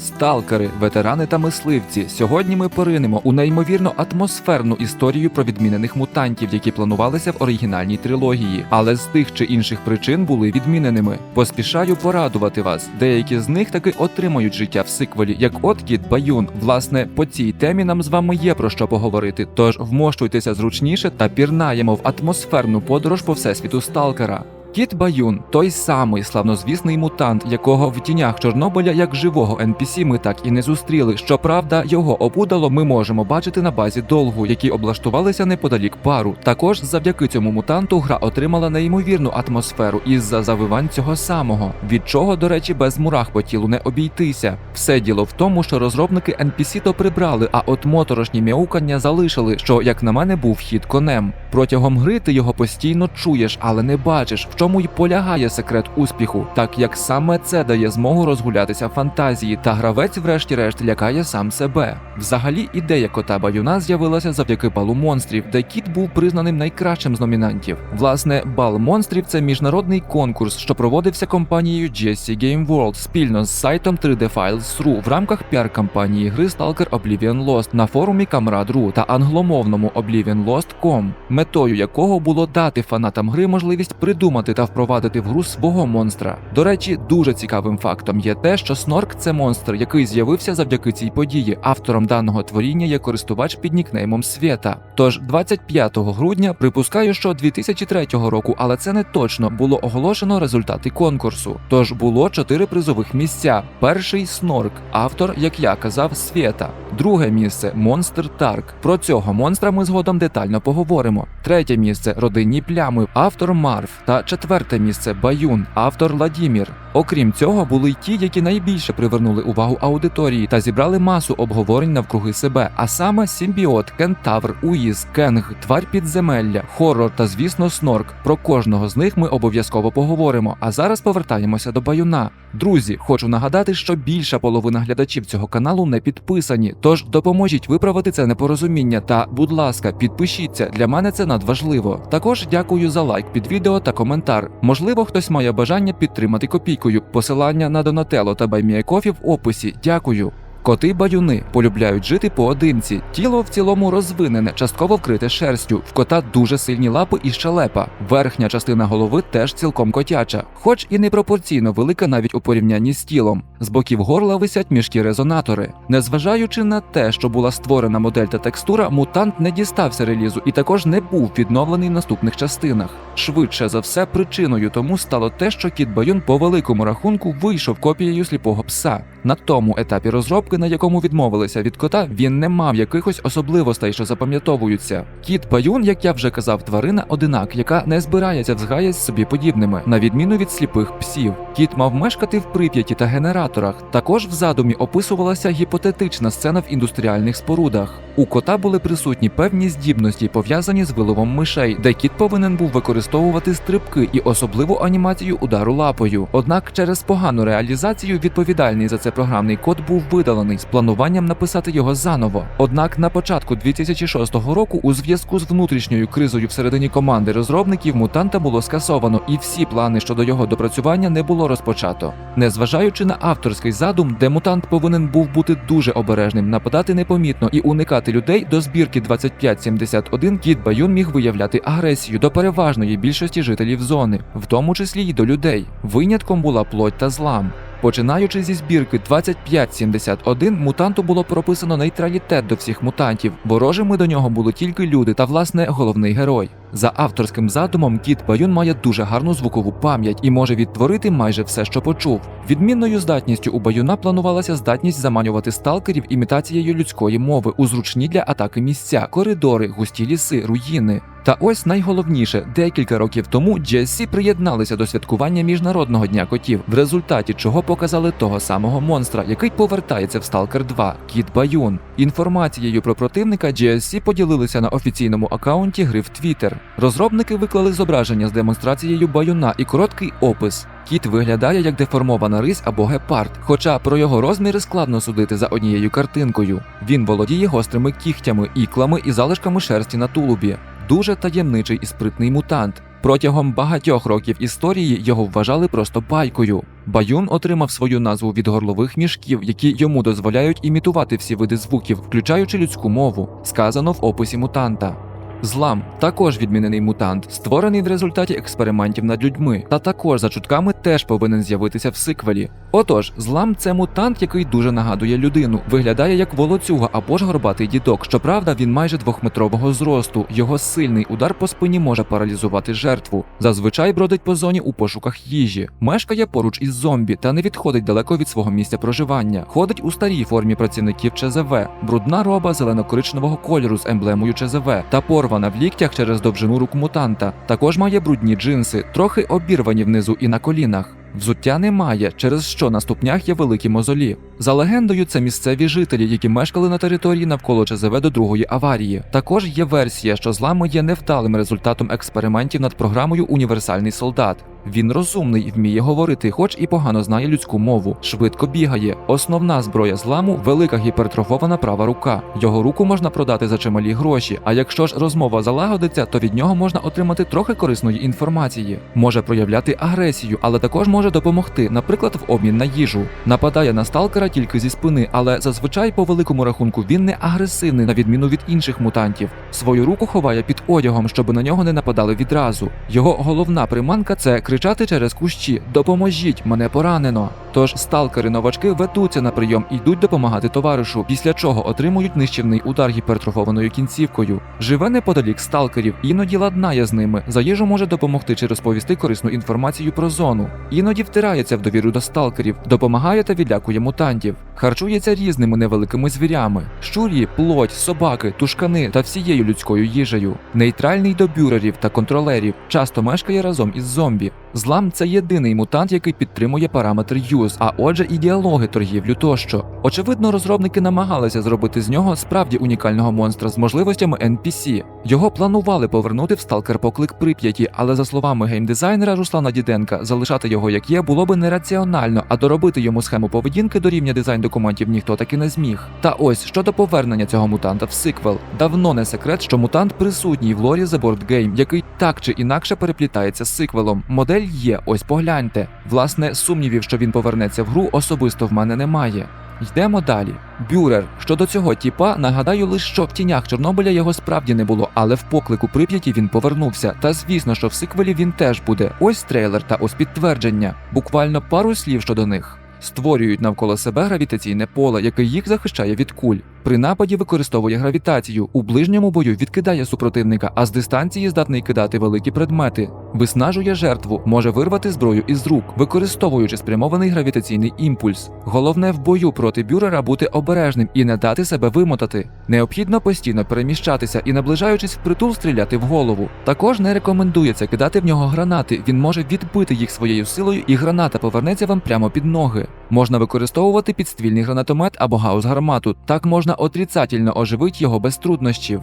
Сталкери, ветерани та мисливці. Сьогодні ми поринемо у неймовірно атмосферну історію про відмінених мутантів, які планувалися в оригінальній трилогії, але з тих чи інших причин були відміненими. Поспішаю порадувати вас. Деякі з них таки отримають життя в сиквелі, як от Кіт Баюн. Власне, по цій темі нам з вами є про що поговорити. Тож вмощуйтеся зручніше та пірнаємо в атмосферну подорож по всесвіту сталкера. Кіт Баюн той самий славнозвісний мутант, якого в тінях Чорнобиля як живого NPC ми так і не зустріли. Щоправда, його опудало ми можемо бачити на базі долгу, які облаштувалися неподалік пару. Також завдяки цьому мутанту гра отримала неймовірну атмосферу із-за завивань цього самого, від чого, до речі, без мурах по тілу не обійтися. Все діло в тому, що розробники NPC то прибрали, а от моторошні мяукання залишили, що, як на мене, був хід конем. Протягом гри ти його постійно чуєш, але не бачиш, чому й полягає секрет успіху, так як саме це дає змогу розгулятися фантазії, та гравець, врешті-решт, лякає сам себе. Взагалі, ідея кота баюна з'явилася завдяки балу монстрів, де кіт був признаним найкращим з номінантів. Власне, бал монстрів це міжнародний конкурс, що проводився компанією GSC Game World спільно з сайтом 3D Files.ru в рамках піар-кампанії гри Stalker Oblivion Lost на форумі Камрад.ru та англомовному OblivionLost.com, метою якого було дати фанатам гри можливість придумати та впровадити в гру свого монстра. До речі, дуже цікавим фактом є те, що Снорк це монстр, який з'явився завдяки цій події. Автором даного творіння є користувач під нікнеймом Свєта. Тож 25 грудня припускаю, що 2003 року, але це не точно було оголошено результати конкурсу. Тож було чотири призових місця. Перший Снорк, автор, як я казав, Свєта. Друге місце Монстр Тарк. Про цього монстра ми згодом детально поговоримо. Третє місце родинні плями, автор Марв. Та четверте місце Баюн, автор Ладімір. Окрім цього, були й ті, які найбільше привернули увагу аудиторії та зібрали масу обговорень навкруги себе, а саме Сімбіот, Кентавр, Уїз, Кенг, Тварь підземелля, Хоррор та, звісно, Снорк. Про кожного з них ми обов'язково поговоримо. А зараз повертаємося до Баюна. Друзі, хочу нагадати, що більша половина глядачів цього каналу не підписані. Тож допоможіть виправити це непорозуміння та, будь ласка, підпишіться. Для мене це надважливо. Також дякую за лайк під відео та коментар. Можливо, хтось має бажання підтримати копійкою. Посилання на Донателло та Баймієкофі в описі. Дякую. Коти баюни полюбляють жити поодинці. Тіло в цілому розвинене, частково вкрите шерстю. В кота дуже сильні лапи і щелепа. Верхня частина голови теж цілком котяча, хоч і непропорційно велика навіть у порівнянні з тілом. З боків горла висять мішкі резонатори. Незважаючи на те, що була створена модель та текстура, мутант не дістався релізу і також не був відновлений в наступних частинах. Швидше за все, причиною тому стало те, що кіт Баюн по великому рахунку вийшов копією сліпого пса. На тому етапі розробки, на якому відмовилися від кота, він не мав якихось особливостей, що запам'ятовуються. Кіт Баюн, як я вже казав, тварина одинак, яка не збирається в з собі подібними, на відміну від сліпих псів. Кіт мав мешкати в прип'яті та генераторах. Також в задумі описувалася гіпотетична сцена в індустріальних спорудах. У кота були присутні певні здібності, пов'язані з виловом мишей, де кіт повинен був використовувати стрибки і особливу анімацію удару лапою. Однак через погану реалізацію відповідальний за це програмний код був видалений з плануванням написати його заново. Однак на початку 2006 року, у зв'язку з внутрішньою кризою всередині команди розробників, мутанта було скасовано, і всі плани щодо його допрацювання не було розпочато. Незважаючи на авторський задум, де мутант повинен був бути дуже обережним, нападати непомітно і уникати людей до збірки 2571 кіт Баюн міг виявляти агресію до переважної більшості жителів зони, в тому числі й до людей. Винятком була плоть та злам. Починаючи зі збірки 2571, мутанту було прописано нейтралітет до всіх мутантів. Ворожими до нього були тільки люди та, власне, головний герой. За авторським задумом, кіт Баюн має дуже гарну звукову пам'ять і може відтворити майже все, що почув. Відмінною здатністю у Баюна планувалася здатність заманювати сталкерів імітацією людської мови у зручні для атаки місця, коридори, густі ліси, руїни. Та ось найголовніше, декілька років тому GSC приєдналися до святкування міжнародного дня котів, в результаті чого показали того самого монстра, який повертається в Stalker 2 – Кіт Баюн. Інформацією про противника GSC поділилися на офіційному акаунті гри в Twitter. Розробники виклали зображення з демонстрацією баюна і короткий опис. Кіт виглядає як деформована рись або гепард, хоча про його розміри складно судити за однією картинкою. Він володіє гострими кігтями, іклами і залишками шерсті на тулубі. Дуже таємничий і спритний мутант. Протягом багатьох років історії його вважали просто байкою. Баюн отримав свою назву від горлових мішків, які йому дозволяють імітувати всі види звуків, включаючи людську мову, сказано в описі мутанта. Злам також відмінений мутант, створений в результаті експериментів над людьми, та також за чутками теж повинен з'явитися в сиквелі. Отож, злам це мутант, який дуже нагадує людину, виглядає як волоцюга або ж горбатий дідок. Щоправда, він майже двохметрового зросту. Його сильний удар по спині може паралізувати жертву. Зазвичай бродить по зоні у пошуках їжі, мешкає поруч із зомбі та не відходить далеко від свого місця проживання. Ходить у старій формі працівників ЧЗВ, брудна роба зелено-коричневого кольору з емблемою ЧЗВ та порвана в ліктях через довжину рук мутанта. Також має брудні джинси, трохи обірвані внизу і на колінах. Взуття немає, через що на ступнях є великі мозолі. За легендою, це місцеві жителі, які мешкали на території навколо ЧЗВ до другої аварії. Також є версія, що злами є невдалим результатом експериментів над програмою Універсальний солдат. Він розумний вміє говорити, хоч і погано знає людську мову, швидко бігає. Основна зброя зламу велика гіпертрофована права рука. Його руку можна продати за чималі гроші. А якщо ж розмова залагодиться, то від нього можна отримати трохи корисної інформації. Може проявляти агресію, але також може допомогти, наприклад, в обмін на їжу. Нападає на сталкера тільки зі спини, але зазвичай по великому рахунку він не агресивний, на відміну від інших мутантів. Свою руку ховає під одягом, щоб на нього не нападали відразу. Його головна приманка це кричати через кущі Допоможіть, мене поранено. Тож сталкери-новачки ведуться на прийом і йдуть допомагати товаришу, після чого отримують нищівний удар гіпертрофованою кінцівкою. Живе неподалік сталкерів, іноді ладнає з ними. За їжу може допомогти чи розповісти корисну інформацію про зону. Іноді втирається в довіру до сталкерів, допомагає та відлякує мутантів. Харчується різними невеликими звірями: щурі, плоть, собаки, тушкани та всією людською їжею. Нейтральний до бюрерів та контролерів, часто мешкає разом із зомбі. Злам це єдиний мутант, який підтримує параметр юз, а отже, і діалоги торгівлю тощо. Очевидно, розробники намагалися зробити з нього справді унікального монстра з можливостями NPC. Його планували повернути в сталкер поклик Прип'яті, але за словами геймдизайнера Руслана Діденка, залишати його як є було би нераціонально, а доробити йому схему поведінки до рівня дизайн документів ніхто таки не зміг. Та ось щодо повернення цього мутанта в сиквел, давно не секрет, що мутант присутній в лорі The Board Game, який так чи інакше переплітається з сиквелом. Модель є, ось погляньте. Власне, сумнівів, що він повернеться в гру, особисто в мене немає. Йдемо далі. Бюрер. Щодо цього тіпа, нагадаю лише, що в тінях Чорнобиля його справді не було, але в поклику Прип'яті він повернувся. Та звісно, що в сиквелі він теж буде. Ось трейлер та ось підтвердження. Буквально пару слів щодо них. Створюють навколо себе гравітаційне поле, яке їх захищає від куль. При нападі використовує гравітацію, у ближньому бою відкидає супротивника, а з дистанції здатний кидати великі предмети. Виснажує жертву, може вирвати зброю із рук, використовуючи спрямований гравітаційний імпульс. Головне в бою проти бюрера бути обережним і не дати себе вимотати. Необхідно постійно переміщатися і, наближаючись впритул, стріляти в голову. Також не рекомендується кидати в нього гранати. Він може відбити їх своєю силою, і граната повернеться вам прямо під ноги. Можна використовувати підствільний гранатомет або гаус-гармату. Так можна отрицательно оживити його без труднощів.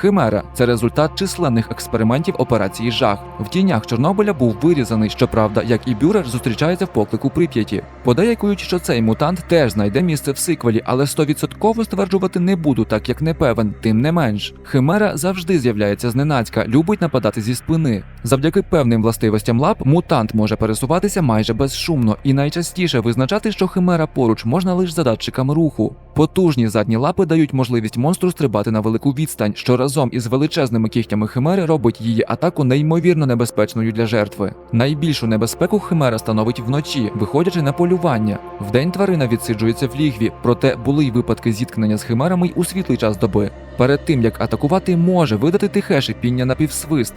Химера це результат численних експериментів операції Жах. В тінях Чорнобиля був вирізаний, щоправда, як і бюрер зустрічається в поклику Прип'яті. Подеякують, що цей мутант теж знайде місце в сиквелі, але стовідсотково стверджувати не буду, так як не певен. Тим не менш, Химера завжди з'являється зненацька, любить нападати зі спини. Завдяки певним властивостям лап мутант може пересуватися майже безшумно і найчастіше визначати, що химера поруч можна лише за датчиками руху. Потужні задні лапи дають можливість монстру стрибати на велику відстань, що разом із величезними кігтями химери робить її атаку неймовірно небезпечною для жертви. Найбільшу небезпеку химера становить вночі, виходячи на полювання. Вдень тварина відсиджується в лігві, проте були й випадки зіткнення з химерами й у світлий час доби. Перед тим як атакувати, може видати тихе шипіння на півсвист.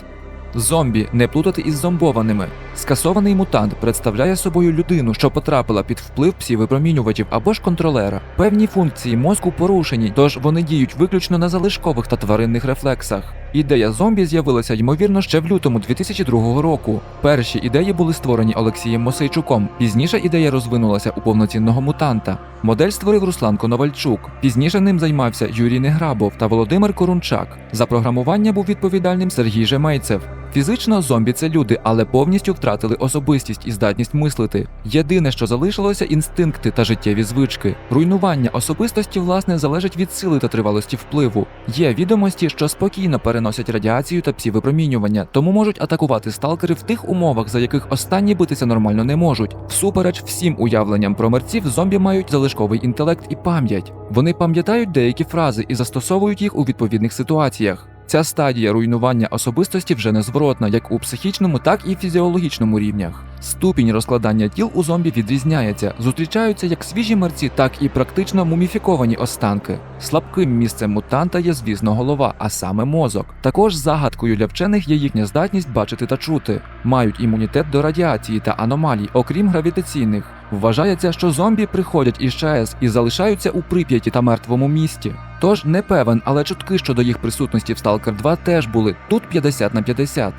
Зомбі не плутати із зомбованими. Скасований мутант представляє собою людину, що потрапила під вплив псівипромінювачів або ж контролера. Певні функції мозку порушені, тож вони діють виключно на залишкових та тваринних рефлексах. Ідея зомбі з'явилася ймовірно ще в лютому 2002 року. Перші ідеї були створені Олексієм Мосейчуком. Пізніше ідея розвинулася у повноцінного мутанта. Модель створив Руслан Коновальчук. Пізніше ним займався Юрій Неграбов та Володимир Корунчак. За програмування був відповідальним Сергій Жемейцев. Фізично зомбі це люди, але повністю втратили особистість і здатність мислити. Єдине, що залишилося, інстинкти та життєві звички. Руйнування особистості, власне, залежить від сили та тривалості впливу. Є відомості, що спокійно переносять радіацію та псівипромінювання, тому можуть атакувати сталкери в тих умовах, за яких останні битися нормально не можуть. Всупереч всім уявленням про мерців, зомбі мають залишковий інтелект і пам'ять. Вони пам'ятають деякі фрази і застосовують їх у відповідних ситуаціях. Ця стадія руйнування особистості вже незворотна як у психічному, так і фізіологічному рівнях. Ступінь розкладання тіл у зомбі відрізняється, зустрічаються як свіжі мерці, так і практично муміфіковані останки. Слабким місцем мутанта є, звісно, голова, а саме мозок. Також загадкою для вчених є їхня здатність бачити та чути, мають імунітет до радіації та аномалій, окрім гравітаційних. Вважається, що зомбі приходять із ЧАЕС і залишаються у прип'яті та мертвому місті. Тож не певен, але чутки щодо їх присутності в Stalker 2 теж були тут 50 на 50.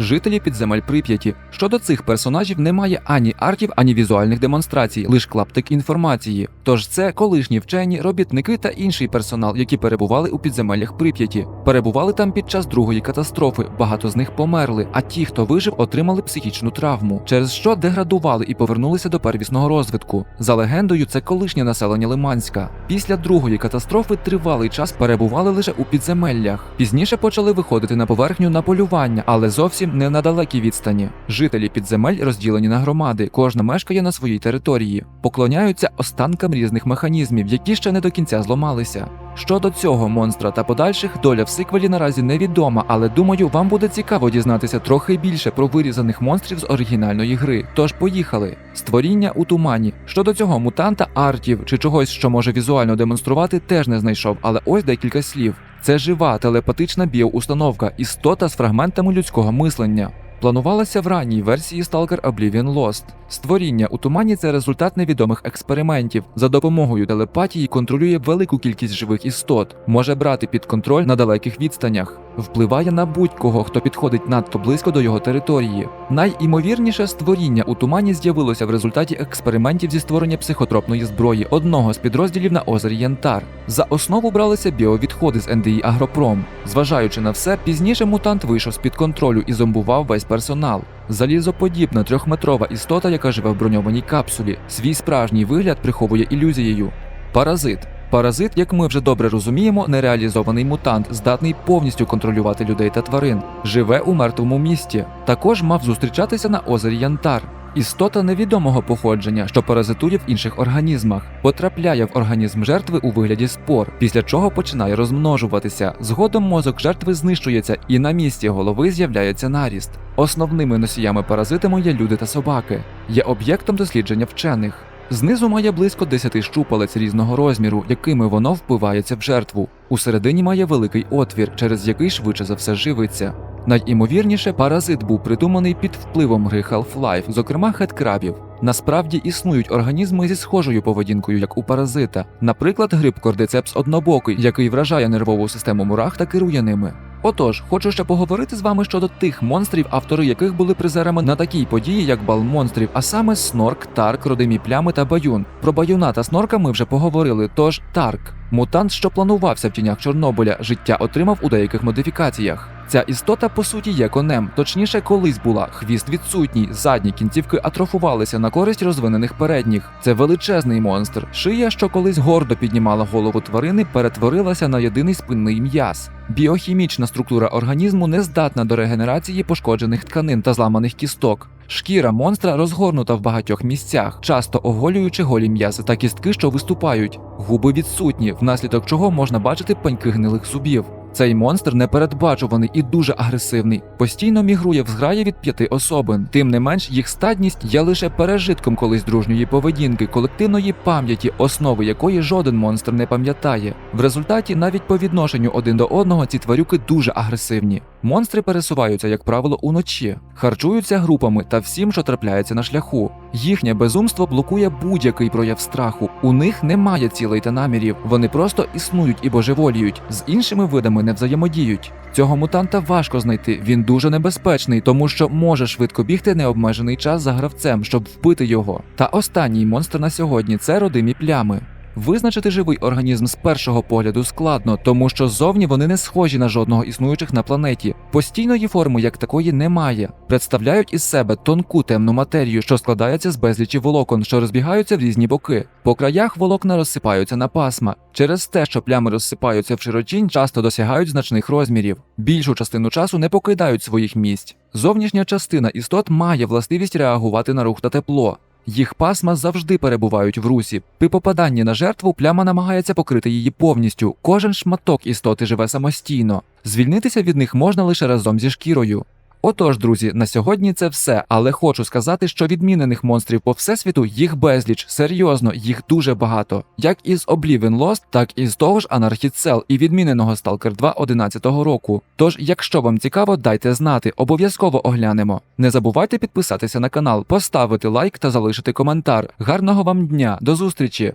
Жителі підземель Прип'яті. Щодо цих персонажів немає ані артів, ані візуальних демонстрацій, лише клаптик інформації. Тож це колишні вчені, робітники та інший персонал, які перебували у підземеллях Прип'яті. Перебували там під час другої катастрофи. Багато з них померли, а ті, хто вижив, отримали психічну травму, через що деградували і повернулися до первісного розвитку. За легендою, це колишнє населення Лиманська. Після другої катастрофи тривалий час перебували лише у підземеллях. Пізніше почали виходити на поверхню на полювання, але зовсім не на далекій відстані. Жителі підземель розділені на громади, кожна мешкає на своїй території, поклоняються останкам різних механізмів, які ще не до кінця зламалися. Щодо цього монстра та подальших, доля в сиквелі наразі невідома, але думаю, вам буде цікаво дізнатися трохи більше про вирізаних монстрів з оригінальної гри. Тож поїхали. Створіння у тумані. Щодо цього мутанта, артів чи чогось, що може візуально демонструвати, теж не знайшов, але ось декілька слів. Це жива телепатична біоустановка, істота з фрагментами людського мислення. Планувалася в ранній версії Stalker Oblivion Lost. Створіння у тумані це результат невідомих експериментів. За допомогою телепатії контролює велику кількість живих істот, може брати під контроль на далеких відстанях, впливає на будь-кого, хто підходить надто близько до його території. Найімовірніше створіння у тумані з'явилося в результаті експериментів зі створення психотропної зброї одного з підрозділів на озері Янтар. За основу бралися біовідходи з НДІ Агропром. Зважаючи на все, пізніше мутант вийшов з під контролю і зомбував весь персонал. Залізоподібна трьохметрова істота, яка живе в броньованій капсулі. Свій справжній вигляд приховує ілюзією. Паразит. Паразит, як ми вже добре розуміємо, нереалізований мутант, здатний повністю контролювати людей та тварин, живе у мертвому місті. Також мав зустрічатися на озері Янтар. Істота невідомого походження, що паразитує в інших організмах, потрапляє в організм жертви у вигляді спор, після чого починає розмножуватися. Згодом мозок жертви знищується, і на місці голови з'являється наріст. Основними носіями паразитами є люди та собаки, є об'єктом дослідження вчених. Знизу має близько 10 щупалець різного розміру, якими воно впивається в жертву. Усередині має великий отвір, через який швидше за все живиться. Найімовірніше, паразит був придуманий під впливом гри Half-Life, зокрема хедкрабів. Насправді існують організми зі схожою поведінкою, як у паразита, наприклад, гриб кордицепс однобокий, який вражає нервову систему мурах та керує ними. Отож, хочу ще поговорити з вами щодо тих монстрів, автори яких були призерами на такій події, як бал монстрів, а саме Снорк, Тарк, Родимі плями та Баюн. Про Баюна та Снорка ми вже поговорили. Тож Тарк, мутант, що планувався в тінях Чорнобиля, життя отримав у деяких модифікаціях. Ця істота по суті є конем, точніше, колись була. Хвіст відсутній, задні кінцівки атрофувалися на користь розвинених передніх. Це величезний монстр. Шия, що колись гордо піднімала голову тварини, перетворилася на єдиний спинний м'яз. Біохімічна структура організму не здатна до регенерації пошкоджених тканин та зламаних кісток. Шкіра монстра розгорнута в багатьох місцях, часто оголюючи голі м'язи та кістки, що виступають. Губи відсутні, внаслідок чого можна бачити паньки гнилих зубів. Цей монстр непередбачуваний і дуже агресивний, постійно мігрує в зграї від п'яти особин. Тим не менш, їх стадність є лише пережитком колись дружньої поведінки, колективної пам'яті, основи якої жоден монстр не пам'ятає. В результаті, навіть по відношенню один до одного, ці тварюки дуже агресивні. Монстри пересуваються, як правило, уночі, харчуються групами та всім, що трапляється на шляху. Їхнє безумство блокує будь-який прояв страху. У них немає цілей та намірів. Вони просто існують і божеволіють, з іншими видами не взаємодіють. Цього мутанта важко знайти. Він дуже небезпечний, тому що може швидко бігти необмежений час за гравцем, щоб вбити його. Та останній монстр на сьогодні це родимі плями. Визначити живий організм з першого погляду складно, тому що зовні вони не схожі на жодного існуючих на планеті. Постійної форми як такої немає. Представляють із себе тонку темну матерію, що складається з безлічі волокон, що розбігаються в різні боки. По краях волокна розсипаються на пасма. Через те, що плями розсипаються в широчінь, часто досягають значних розмірів. Більшу частину часу не покидають своїх місць. Зовнішня частина істот має властивість реагувати на рух та тепло. Їх пасма завжди перебувають в русі. При попаданні на жертву пляма намагається покрити її повністю. Кожен шматок істоти живе самостійно. Звільнитися від них можна лише разом зі шкірою. Отож, друзі, на сьогодні це все, але хочу сказати, що відмінених монстрів по всесвіту їх безліч, серйозно, їх дуже багато. Як із Oblivion Lost, так і з того ж Anarchy Cell і відміненого Stalker 2 11 року. Тож, якщо вам цікаво, дайте знати, обов'язково оглянемо. Не забувайте підписатися на канал, поставити лайк та залишити коментар. Гарного вам дня, до зустрічі!